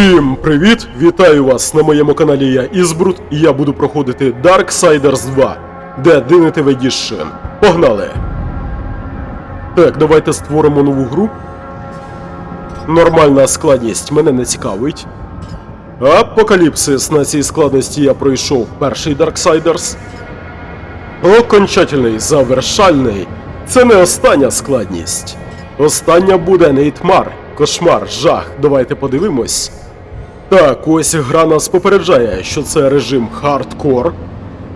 Всім привіт! Вітаю вас на моєму каналі я Ізбрут, і я буду проходити Darksiders 2 The Definitive Edition. Погнали! Так, давайте створимо нову гру. Нормальна складність мене не цікавить. Апокаліпсис на цій складності я пройшов перший Darksiders. Окончательний, завершальний. Це не остання складність. Остання буде Нейтмар, кошмар, жах. Давайте подивимось. Так, ось гра нас попереджає, що це режим хардкор.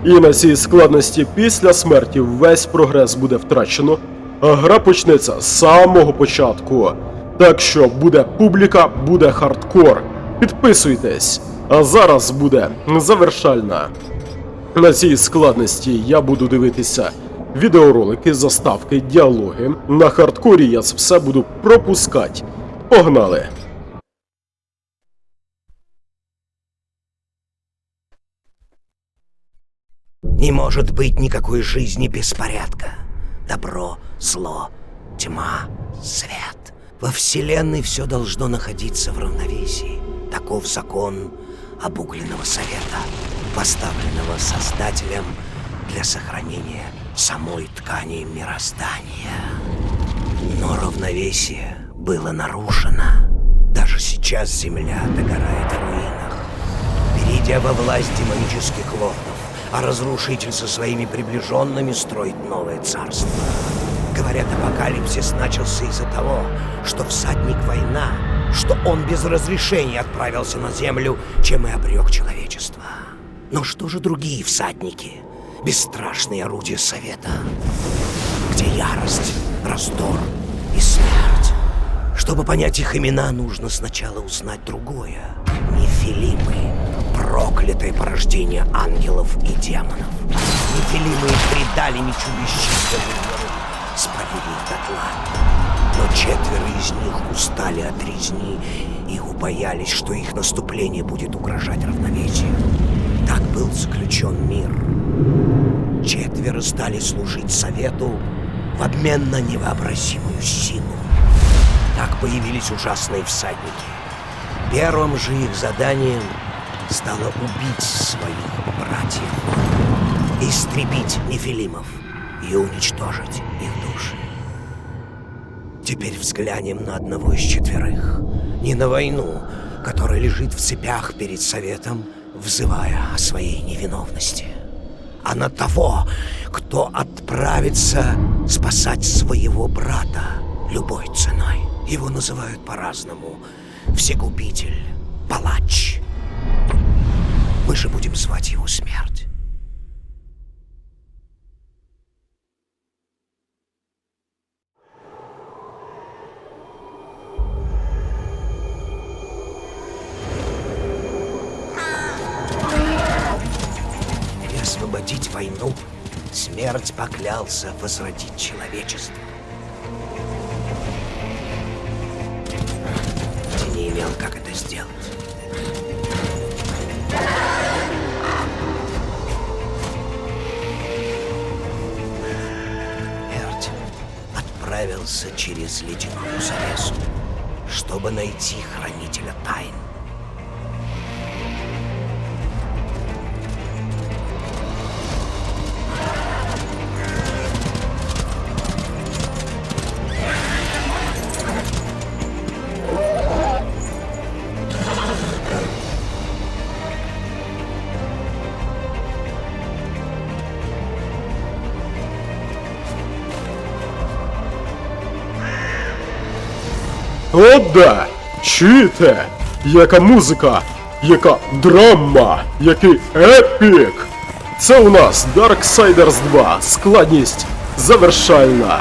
І на цій складності після смерті весь прогрес буде втрачено, а гра почнеться з самого початку. Так що буде публіка, буде хардкор. Підписуйтесь. А зараз буде завершальна. На цій складності я буду дивитися відеоролики, заставки, діалоги. На хардкорі я це все буду пропускати. Погнали! Не может быть никакой жизни без порядка. Добро, зло, тьма, свет. Во Вселенной все должно находиться в равновесии. Таков закон обугленного совета, поставленного Создателем для сохранения самой ткани мироздания. Но равновесие было нарушено. Даже сейчас Земля догорает в руинах перейдя во власть демонических лордов, а разрушитель со своими приближенными строит новое царство. Говорят, апокалипсис начался из-за того, что всадник война, что он без разрешения отправился на землю, чем и обрек человечество. Но что же другие всадники? Бесстрашные орудия совета, где ярость, раздор и смерть. Чтобы понять их имена, нужно сначала узнать другое. Нефилимы, проклятое порождение ангелов и демонов. Нефилимы предали мечу бесчисленных миров, спалили дотла. Но четверо из них устали от резни и убоялись, что их наступление будет угрожать равновесию. Так был заключен мир. Четверо стали служить совету в обмен на невообразимую силу. Так появились ужасные всадники. Первым же их заданием стало убить своих братьев, истребить нефилимов и уничтожить их души. Теперь взглянем на одного из четверых. Не на войну, которая лежит в цепях перед советом, взывая о своей невиновности, а на того, кто отправится спасать своего брата любой ценой. Его называют по-разному. Всегубитель, палач. Мы же будем звать его смерть. И освободить войну, смерть поклялся возродить человечество. Ты не имел, как это сделать. Отправился через ледяную завесу, чтобы найти хранителя тайн. О, да! Чуєте? Яка музика, яка драма, який епік! Це у нас Darksiders 2, складність завершальна.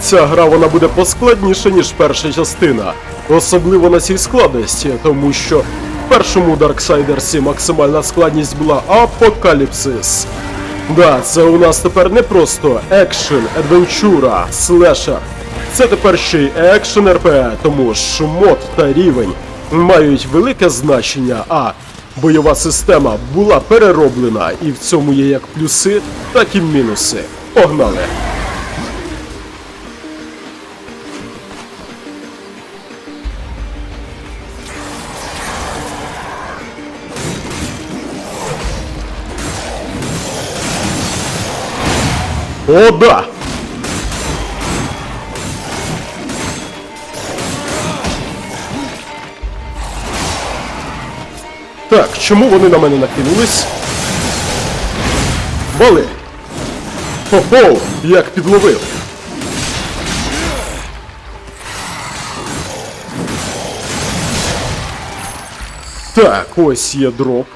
Ця гра вона буде поскладніша, ніж перша частина, особливо на цій складності, тому що в першому Darksiders максимальна складність була апокаліпсис. Да, це у нас тепер не просто екшен, адвенчура, слешер. Це тепер ще й екшен РП, тому ж мод та рівень мають велике значення, а бойова система була перероблена, і в цьому є як плюси, так і мінуси. Погнали! О, да! Так, чому вони на мене накинулись? Вали! Хо-хо! Як підловив! Так, ось є дроп.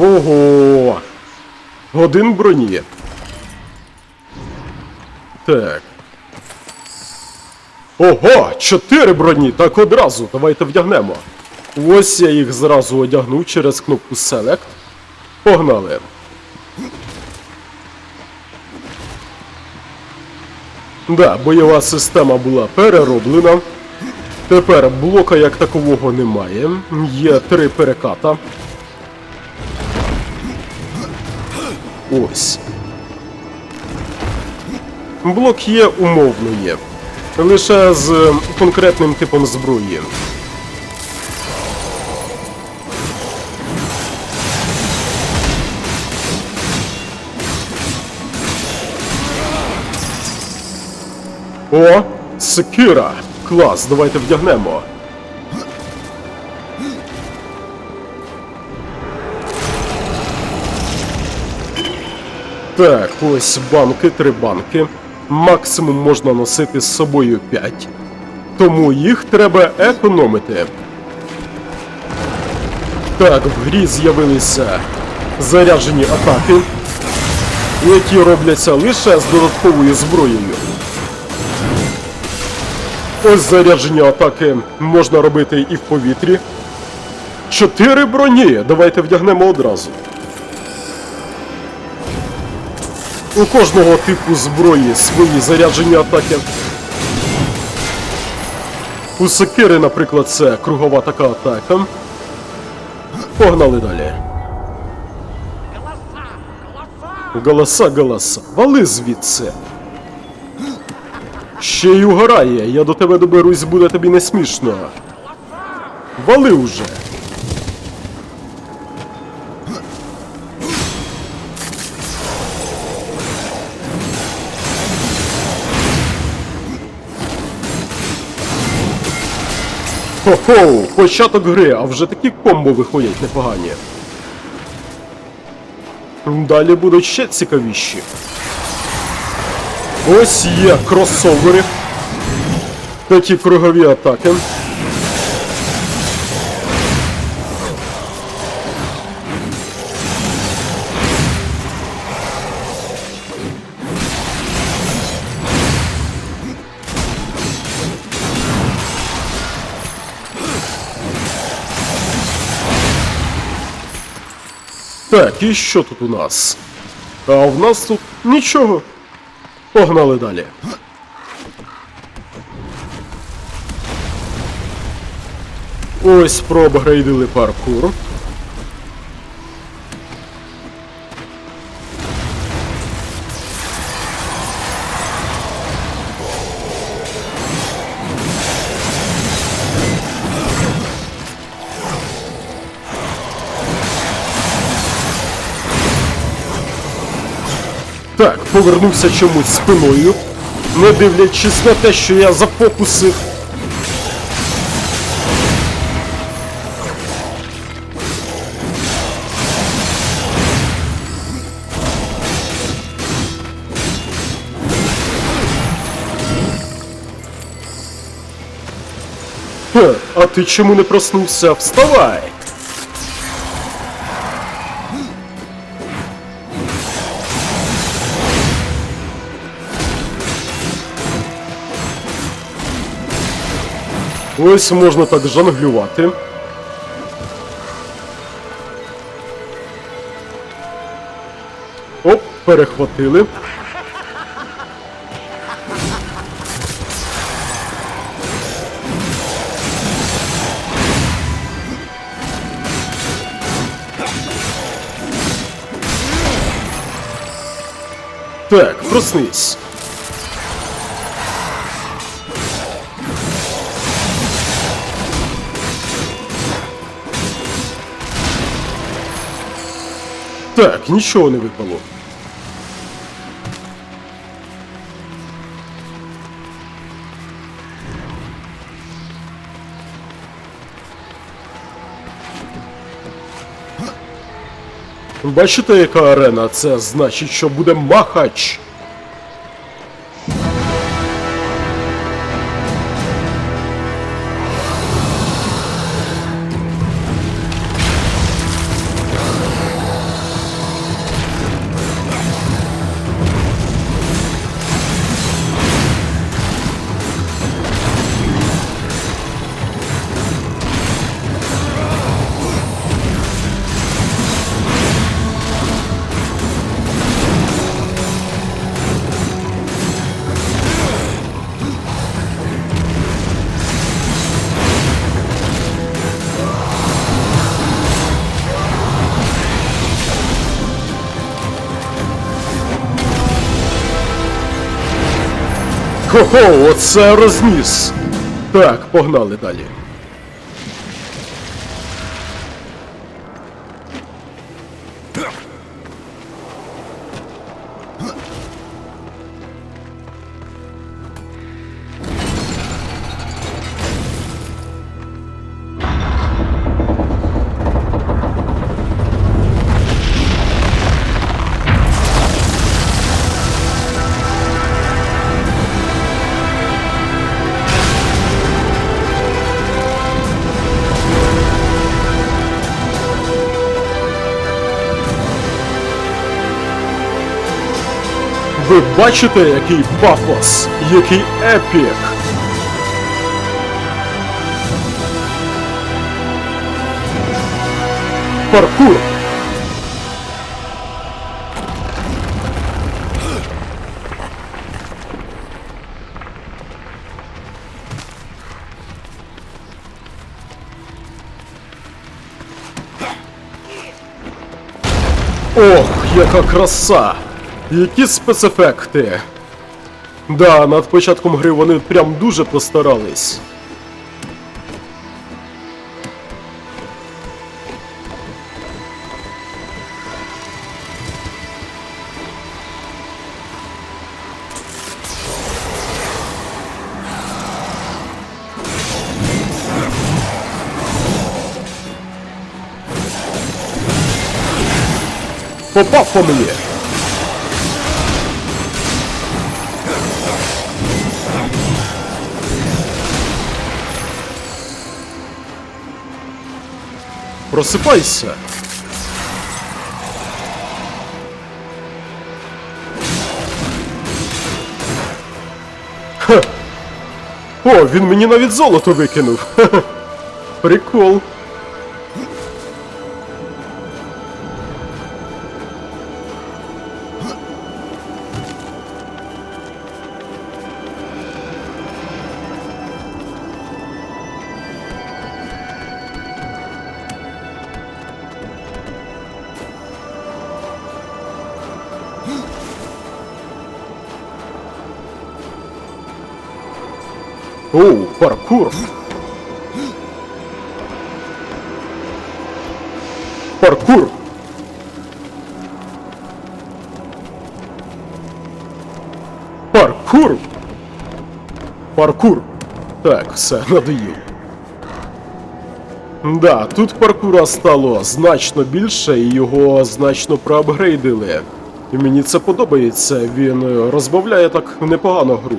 Ого! Один броні. Так. Ого! Чотири броні! Так одразу. Давайте вдягнемо. Ось я їх зразу одягну через кнопку Select. Погнали. Да, бойова система була перероблена. Тепер блока як такового немає. Є три переката. Ось. Блок є умовно. Лише з конкретним типом зброї. О, секіра! Клас, давайте вдягнемо. Так, ось банки, три банки. Максимум можна носити з собою 5. Тому їх треба економити. Так, в грі з'явилися заряджені атаки, які робляться лише з додатковою зброєю. Ось заряджені атаки можна робити і в повітрі. Чотири броні. Давайте вдягнемо одразу. У кожного типу зброї свої заряджені атаки. У Секири, наприклад, це кругова така атака. Погнали далі. Голоса, голоса. Вали звідси. Ще й угорає, я до тебе доберусь, буде тобі не смішно. Вали уже. Хо-хо, початок гри, а вже такі комбо виходять непогані. Далі будуть ще цікавіші. Ось є кросовери. Такі кругові атаки. Так, і що тут у нас? А в нас тут нічого. Погнали далі. Ось проапгрейдили паркур. Повернувся чомусь спиною, не дивлячись на те, що я зафокусив. Хе, а ти чому не проснувся? Вставай! Ось можна так жонглювати. Оп, перехватили. Так, проснись. Так, нічого не випало. Бачите, яка арена? Це значить, що буде махач. Хо-хо, оце розніс. Так, погнали далі. Ви бачите, який пафос, який епік. Паркур. Ох, яка краса! Які спецефекти! Да, над початком гри вони прям дуже постарались. Попав по мені! Просипайся! Ха. О, він мені навіть золото викинув. Ха-ха. Прикол. Оу, паркур. Паркур. Паркур. Так, все, надоїв. Да, тут паркура стало значно більше і його значно проапгрейдили. І мені це подобається, він розбавляє так непогано гру.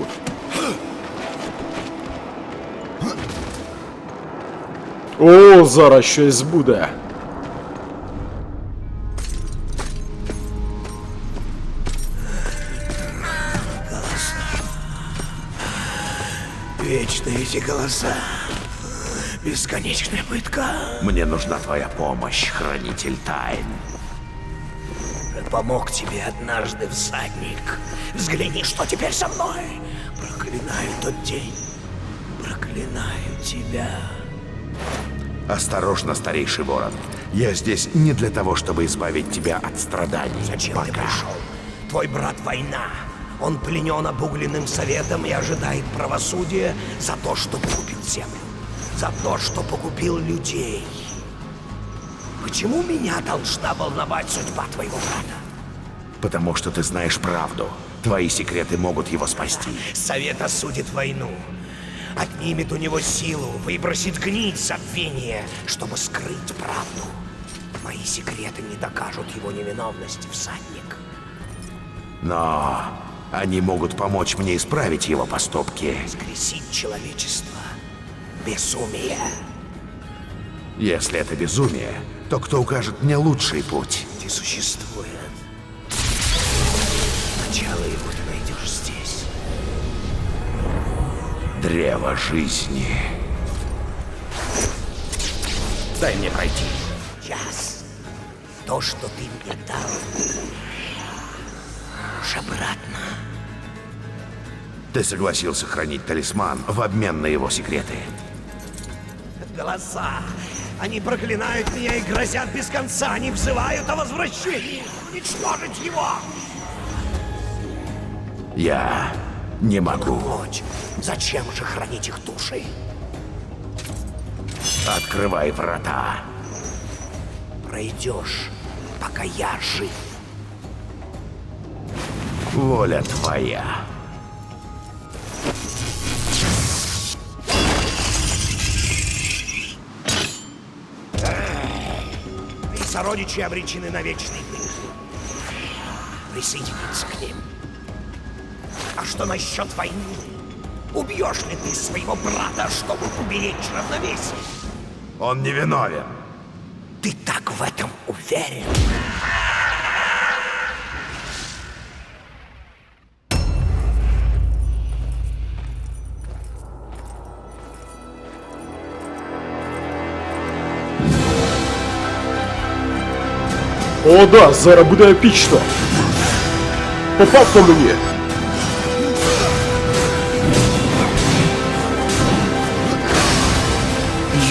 О, зараз щось буде. Вечные эти голоса. Бесконечная пытка. Мне нужна твоя помощь, хранитель тайн. Помог тебе однажды всадник. Взгляни, что теперь со мной. Проклинаю тот день. Проклинаю тебя. Осторожно, старейший ворон. Я здесь не для того, чтобы избавить тебя от страданий. Зачем Пока. ты пришел? Твой брат война. Он пленен обугленным советом и ожидает правосудия за то, что погубил землю. За то, что погубил людей. Почему меня должна волновать судьба твоего брата? Потому что ты знаешь правду. Твои секреты могут его спасти. Совет осудит войну. Отнимет у него силу, выбросит гнить забвение, чтобы скрыть правду. Мои секреты не докажут его невиновности, всадник. Но они могут помочь мне исправить его поступки. Скресить человечество. Безумие. Если это безумие, то кто укажет мне лучший путь? Не существует. Древо жизни. Дай мне пройти. Час. То, что ты мне дал. Уж обратно. Ты согласился хранить талисман в обмен на его секреты. Голоса. Они проклинают меня и грозят без конца. Они взывают о возвращении. Уничтожить его. Я не могу. Ночь. Зачем же хранить их души? Открывай врата. Пройдешь, пока я жив. Воля твоя. И сородичи обречены на вечный пыль. Присоединиться к ним. А что насчет войны? Убьешь ли ты своего брата, чтобы уберечь равновесие? Он не виновен. Ты так в этом уверен? О, да, зараз буде епічно. Попав по мені.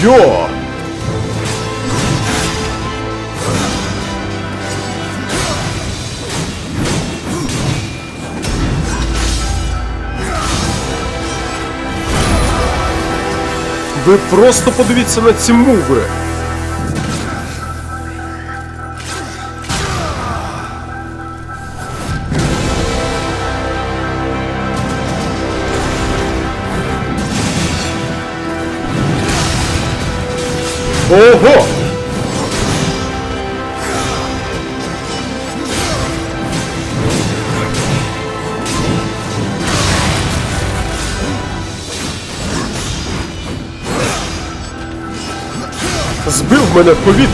Йо! Ви просто подивіться на ці муви. Ого! Збив мене в повітрі.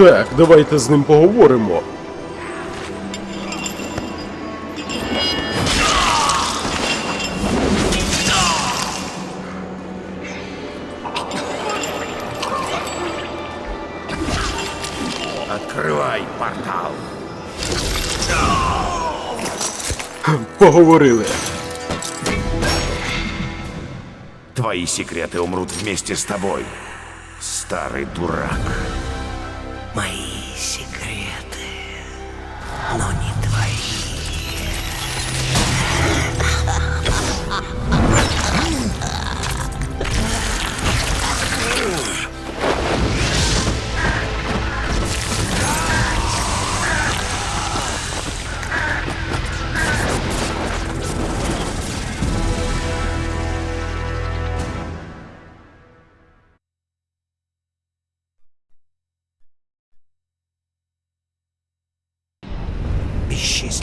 Так, давайте з ним поговоримо. Открывай портал. Поговорили. Твои секреты умрут вместе с тобой. Старый дурак. Мои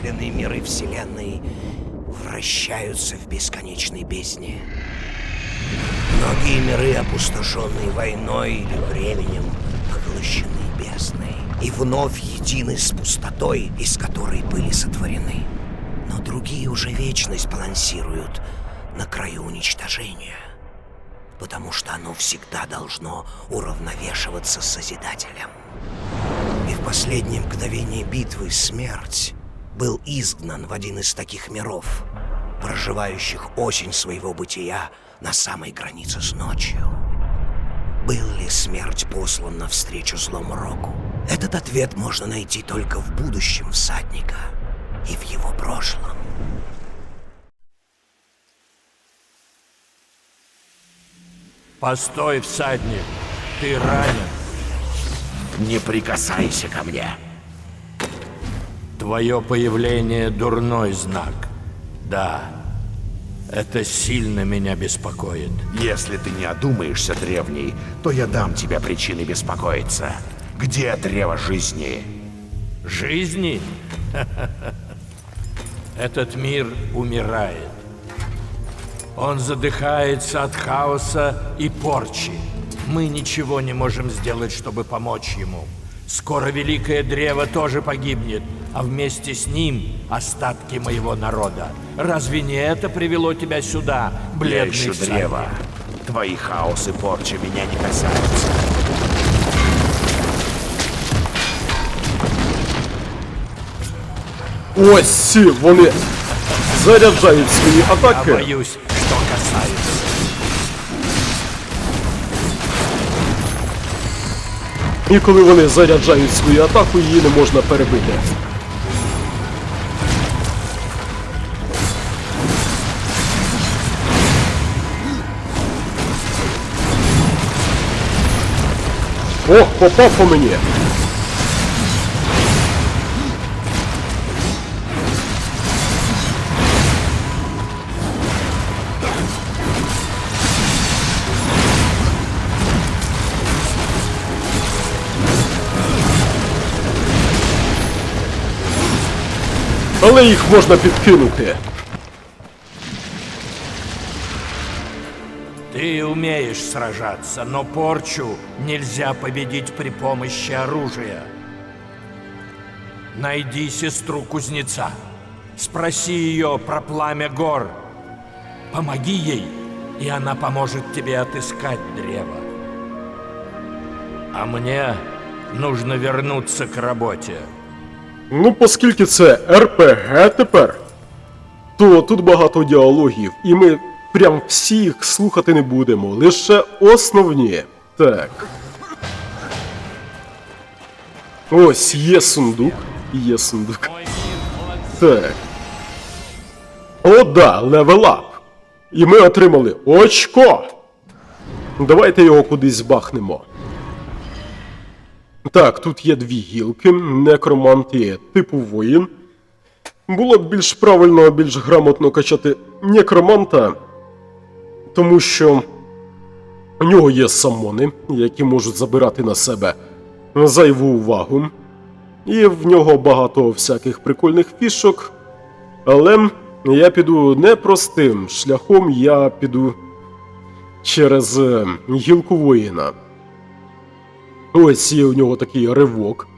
Бесчисленные миры Вселенной вращаются в бесконечной бездне. Многие миры, опустошенные войной или временем, поглощены бездной и вновь едины с пустотой, из которой были сотворены. Но другие уже вечность балансируют на краю уничтожения, потому что оно всегда должно уравновешиваться с Созидателем. И в последнее мгновение битвы смерть был изгнан в один из таких миров, проживающих осень своего бытия на самой границе с ночью. Был ли смерть послан навстречу злому року? Этот ответ можно найти только в будущем всадника и в его прошлом. Постой, всадник, ты ранен. Не прикасайся ко мне. Твое появление — дурной знак. Да, это сильно меня беспокоит. Если ты не одумаешься, древний, то я дам тебе причины беспокоиться. Где древо жизни? Жизни? Этот мир умирает. Он задыхается от хаоса и порчи. Мы ничего не можем сделать, чтобы помочь ему. Скоро Великое Древо тоже погибнет, а вместе с ним остатки моего народа. Разве не это привело тебя сюда, Я бледный ищу всадник? древо. Твои хаос и порча меня не касаются. Ось ці вони заряджають свої Я атаки. боюсь, что касается. І коли вони заряджають свою атаку, її не можна перебити. Ох, попав по мені. Але їх можна підкинути. Ты умеешь сражаться, но порчу нельзя победить при помощи оружия. Найди сестру кузнеца. Спроси ее про пламя гор. Помоги ей, и она поможет тебе отыскать древо. А мне нужно вернуться к работе. Ну, оскільки це РПГ тепер, то тут багато діалогів, і ми прям всіх слухати не будемо, лише основні. Так. Ось є сундук. Є сундук. Так. О, да, левелап. І ми отримали очко. Давайте його кудись бахнемо. Так, тут є дві гілки, некромант є типу воїн. Було б більш правильно, більш грамотно качати некроманта, тому що у нього є самони, які можуть забирати на себе зайву увагу. І в нього багато всяких прикольних фішок. Але я піду не простим шляхом, я піду через е, гілку воїна. Ось є у нього такий ривок,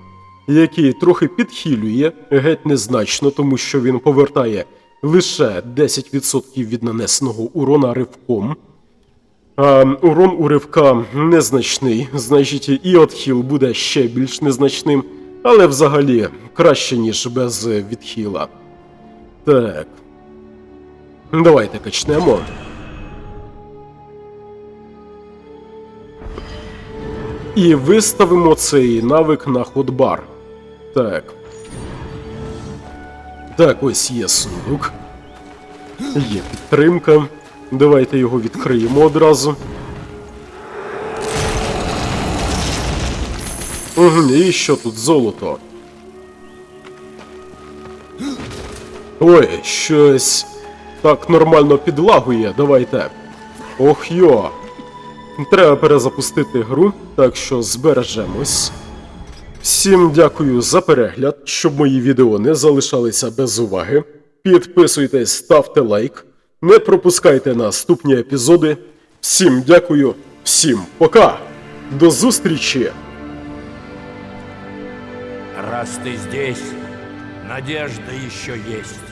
який трохи підхилює, геть незначно, тому що він повертає лише 10% від нанесеного урона ривком. Урон у ривка незначний, значить і отхил буде ще більш незначним, але взагалі краще, ніж без відхила. Так. Давайте качнемо. І виставимо цей навик на ходбар. Так. Так, ось є сундук. Є підтримка. Давайте його відкриємо одразу. Угу, і що тут золото? Ой, щось так нормально підлагує. Давайте. Ох йо. Треба перезапустити гру, так що збережемось. Всім дякую за перегляд, щоб мої відео не залишалися без уваги. Підписуйтесь, ставте лайк, не пропускайте наступні епізоди. Всім дякую, всім пока! До зустрічі! Раз ты здесь, надежда еще есть.